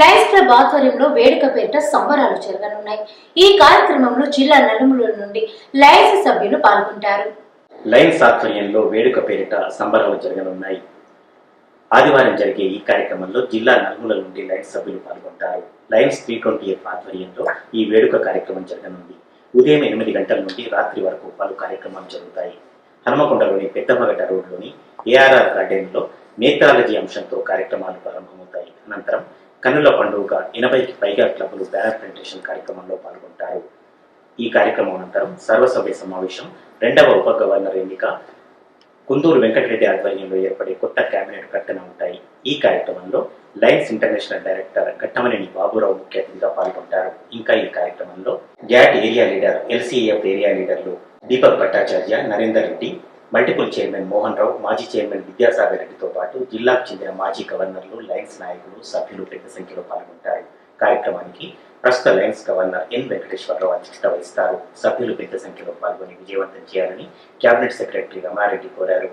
Lions club ఆధ్వర్యంలో వేడుక పేరిట సంబరాలు జరగనున్నాయి. ఈ కార్యక్రమంలో జిల్లా నలుమూలల నుండి లయన్స్ సభ్యులు పాల్గొంటారు. లయన్స్ ఆధ్వర్యంలో వేడుక పేరిట సంబరాలు జరగనున్నాయి. ఆదివారం జరిగే ఈ కార్యక్రమంలో జిల్లా నలుమూల నుండి లయన్స్ సభ్యులు పాల్గొంటారు. లయన్స్ త్రీ ట్వంటీ ఎఫ్ ఆధ్వర్యంలో ఈ వేడుక కార్యక్రమం జరగనుంది. ఉదయం ఎనిమిది గంటల నుండి రాత్రి వరకు పలు కార్యక్రమాలు జరుగుతాయి. హనుమకొండలోని పెద్దమగట రోడ్లోని ఏఆర్ఆర్ గార్డెన్లో నేత్రాలజీ అంశంతో కార్యక్రమాలు ప్రారంభమవుతాయి. అనంతరం కన్నుల పండుగ ఎనభైకి పైగా క్లబ్లు బ్యానర్ ప్రెజెంటేషన్ కార్యక్రమంలో పాల్గొంటారు. ఈ కార్యక్రమం అనంతరం సర్వసభ్య సమావేశం రెండవ ఉప గవర్నర్ ఎన్నిక కుందూరు వెంకటరెడ్డి ఆధ్వర్యంలో ఏర్పడే కొత్త కేబినెట్ ప్రకటన ఉంటాయి. ఈ కార్యక్రమంలో lions international director Ghattamaneni Baburao ముఖ్య అతిథిగా పాల్గొంటారు. ఇంకా ఈ కార్యక్రమంలో GAT area leader LCF area లీడర్లు దీపక్ భట్టాచార్య నరేందర్ రెడ్డి మల్టిపుల్ చైర్మన్ మోహన్ రావు మాజీ చైర్మన్ విద్యాసాగర్ రెడ్డితో పాటు జిల్లాకు చెందిన మాజీ గవర్నర్లు లయన్స్ నాయకులు సభ్యులు పెద్ద సంఖ్యలో పాల్గొంటారు. కార్యక్రమానికి ప్రస్తుత లయన్స్ గవర్నర్ ఎన్ వెంకటేశ్వరరావు అధ్యక్షత వహిస్తారు. సభ్యులు పెద్ద సంఖ్యలో పాల్గొని విజయవంతం చేయాలని కేబినెట్ సెక్రటరీ రమారెడ్డి కోరారు.